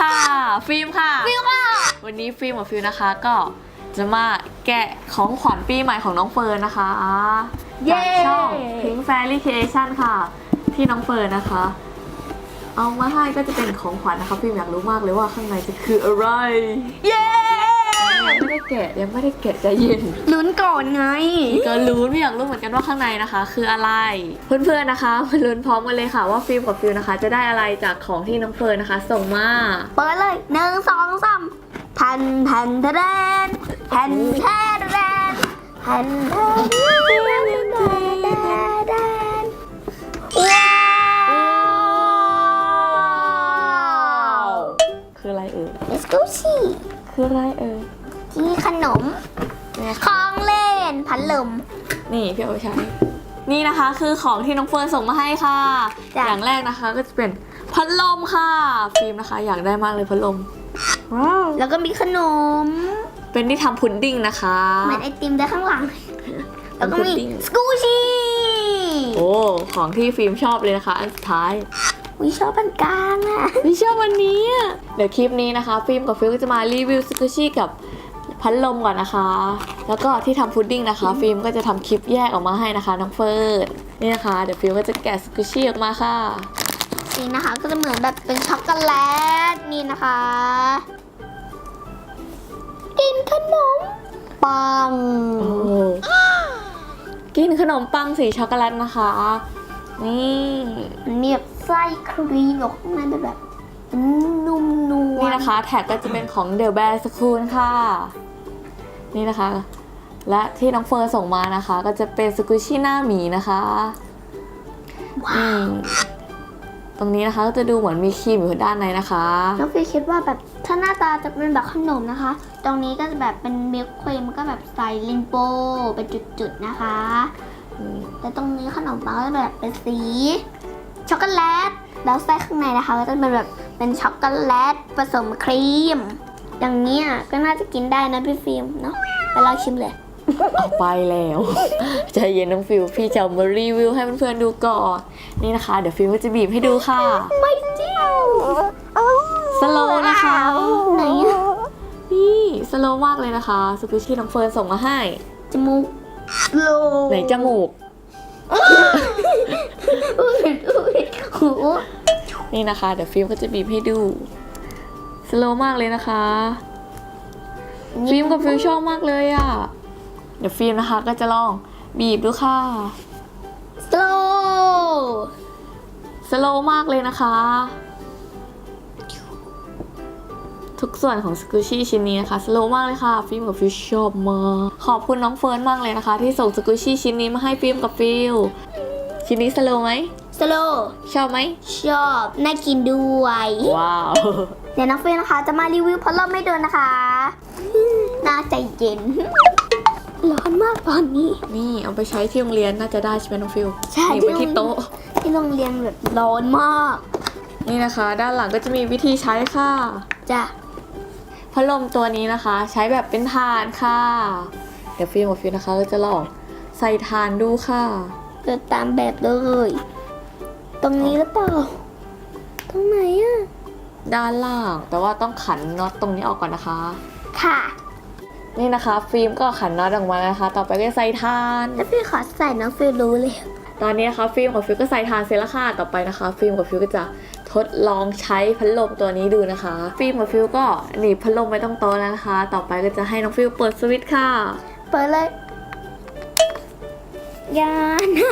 ค่ะ ฟิล์มค่ะ ฟิวค่ะ วันนี้ฟิล์มกับฟิลนะคะก็จะมาแกะของขวัญปีใหม่ของน้องเฟิร์นนะคะเย้ จากช่อง Pink Fairy Creation ค่ะ ที่น้องเฟิร์นนะคะ เอามาให้ก็จะเป็นของขวัญนะคะฟิล์มอยากรู้มากเลยว่าข้างในจะคืออะไร เย้ ยังไม่ได้แกะยังไม่ได้แกะใจเย็น ลุ้นก่อนไง ก็รู้ไม่อยากรู้เหมือนกันว่าข้างในนะคะ คืออะไร เพื่อนๆนะคะมาลุ้นพร้อมกันเลยค่ะว่าฟิล์มกับฟิลนะคะ จะได้อะไรจากของที่น้องเฟิร์นนะคะ ส่งมา เปิดเลยหนึ่งสองสามแผ่นแผ่นแทนแผ่นแทนแทนแผ่นแทนแทนว้าวคืออะไรเอ่ย Let's go see คืออะไรเอ่ย ที่ขนมเนี่ยขค่ะองเล่นพัดลม นี่พี่เอาไปใช้ นี่นะคะคือของที่น้องเฟิร์นส่งมาให้ค่ะ จ้ะ อย่างแรกนะคะก็จะเป็นพัดลมค่ะฟิล์มนะคะ อยากได้มากเลยพัดลมว้าวแล้วก็มีขนม เป็นที่ทำพุดดิ้งนะคะ เหมือนไอติมได้ข้างหลัง แล้วก็มีพุดดิ้ง สกูชี่โอ้ของที่ฟิล์มชอบเลยนะคะ อันสุดท้าย วิชอบปันกลางอะไม่ชอบวันนี้อะเดี๋ยวคลิปนี้นะคะ ฟิล์มกับฟิลก็จะมารีวิวสกูชี่กับ พัดลมก่อนนะคะ แล้วก็ที่ทำพุดดิ้งนะคะ ฟิล์มก็จะทำคลิปแยกออกมาให้นะคะน้องเฟิร์นนี่นะคะ เดี๋ยวฟิล์มก็จะแกะสกูชี่ออกมาค่ะนี่นะคะก็จะเหมือนแบบเป็นช็อกโกแลตนี่นะคะกินขนมปังโอ้กินขนมปังสีช็อกโกแลตนะคะ นี่มันมีแบบไส้ครีมอยู่ข้างในแบบแบบนุ่มนวลนี่นะคะ แท็กก็จะเป็นของเด e b แบ r สคูลค่ะ นี่นะคะ และที่น้องเฟิร์นส่งมานะคะ ก็จะเป็นสกูชี่หน้าหมีนะคะว้าวนี่ตรงนี้นะคะก็จะดูเหมือนมีครีมอยู่ด้านในนะคะน้องฟีคิดว่าแบบถ้าหน้าตาจะเป็นแบบขนมนะคะ ตรงนี้ก็จะแบบเป็นมิลค์ครีมก็แบบใส่ลินโปเป็นจุดๆนะคะ แต่ตรงนี้ขนมปังก็จะแบบเป็นสีช็อกโกแลตแล้วไส้ข้างในนะคะก็จะเป็นแบบเป็นช็อกโกแลตผสมครีม อย่างเนี้ยก็น่าจะกินได้นะพี่ฟิล์มเนาะไปลองชิมเลย เอาไปแล้ว ใจเย็นน้องฟิวพี่จะเอามารีวิวให้เพื่อนๆดูก่อนนี่นะคะ เดี๋ยวฟิวก็จะบีบให้ดูค่ะไม่เจียวสโลว์นะคะไหนอะนี่สโลว์มากเลยนะคะสกูชี่น้องเฟิร์นส่งมาให้ จมูกโลไหนจมูกอุ้ยอุ้ยหูนี่นะคะ เดี๋ยวฟิล์มก็จะบีบให้ดู สโลว์มากเลยนะคะ ฟิล์มกับฟิลชอบมากเลยอะ่ะ เดี๋ยวฟิล์มนะคะก็จะลองบีบดูค่ะ สโลสโลว์มากเลยนะคะ ทุกส่วนของสกูชี่ชิ้นนี้นะคะ สโลว์มากเลยค่ะ ฟิล์มกับฟิลชอบมากขอบคุณน้องเฟิร์นมากเลยนะคะ ที่ส่งสกูชี่ชิ้นนี้มาให้ฟิล์มกับฟิลชิ้นนี้สโลว์ไหม สโลชอบไหม ชอบน่ากินด้วยว้าว เดี๋ยวน้องเฟยนะคะ จะมารีวิวพัดลมไม่เดินนะคะน่าใจเย็น ร้อนมากตอนนี้ นี่เอาไปใช้ที่โรงเรียนน่าจะได้ใช่ไหมน้องฟิลใช่หนีบไว้ที่โต๊ะ ที่โรงเรียนแบบร้อนมาก นี่นะคะ ด้านหลังก็จะมีวิธีใช้ค่ะจ้ะพัดลมตัวนี้นะคะ ใช้แบบเป็นถ่านค่ะ เดี๋ยวฟิล์มกับฟิลนะคะก็จะลองใส่ถ่านดูค่ะเดินตามแบบเลย ตรงนี้หรือเปล่า ตรงไหนอะด้านล่าง แต่ว่าต้องขันน็อตตรงนี้ออกก่อนนะคะ ค่ะ นี่นะคะ ฟิล์มก็ขันน็อตออกมานะคะ ต่อไปก็ใส่ถ่าน แล้วพี่ขอใส่น้องฟิลรู้เลย ตอนนี้นะคะฟิล์มกับฟิลก็ใส่ถ่านเสร็จแล้วค่ะ ต่อไปนะคะ ฟิล์มกับฟิลก็จะทดลองใช้พัดลมตัวนี้ดูนะคะ ฟิล์มกับฟิลก็หนีบพัดลมไว้ตรงโต๊ะแล้วนะคะ ต่อไปก็จะให้น้องฟิลเปิดสวิตช์ค่ะ เปิดเลยอยานะ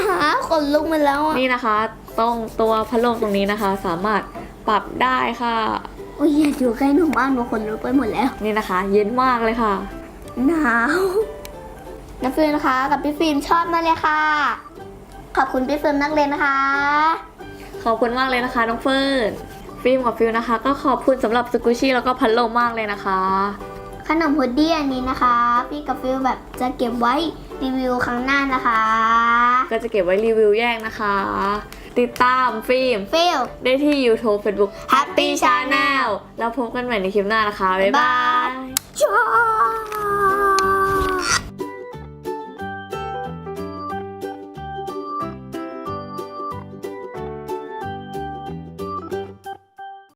ขนลุกมาแล้วอะนี่นะคะ ตรงตัวพัดลมตรงนี้นะคะ สามารถปรับได้ค่ะ โอ้ยอย่าอยู่ใกล้หนูมากหนูขนลุกไปหมดแล้ว นี่นะคะ เย็นมากเลยค่ะ หนาวน้องฟิล์มนะคะกับพี่ฟิล์มชอบมากเลยค่ะ ขอบคุณพี่ฟิล์มนักเรียนนะคะ ขอบคุณมากเลยนะคะน้องเฟิร์นฟิล์มกับฟิลนะคะ ก็ขอบคุณสำหรับสกูชี่แล้วก็พัดลมมากเลยนะคะ ขนมพุดดี้อันนี้นะคะ พี่กับฟิลแบบจะเก็บไว้รีวิวครั้งหน้านะคะ ก็จะเก็บไว้รีวิวแยกนะคะ ติดตามฟิล์มฟิลได้ที่ YouTube Facebook Happy Channel แล้วพบกันใหม่ในคลิปหน้านะคะ บ๊ายบายชอบ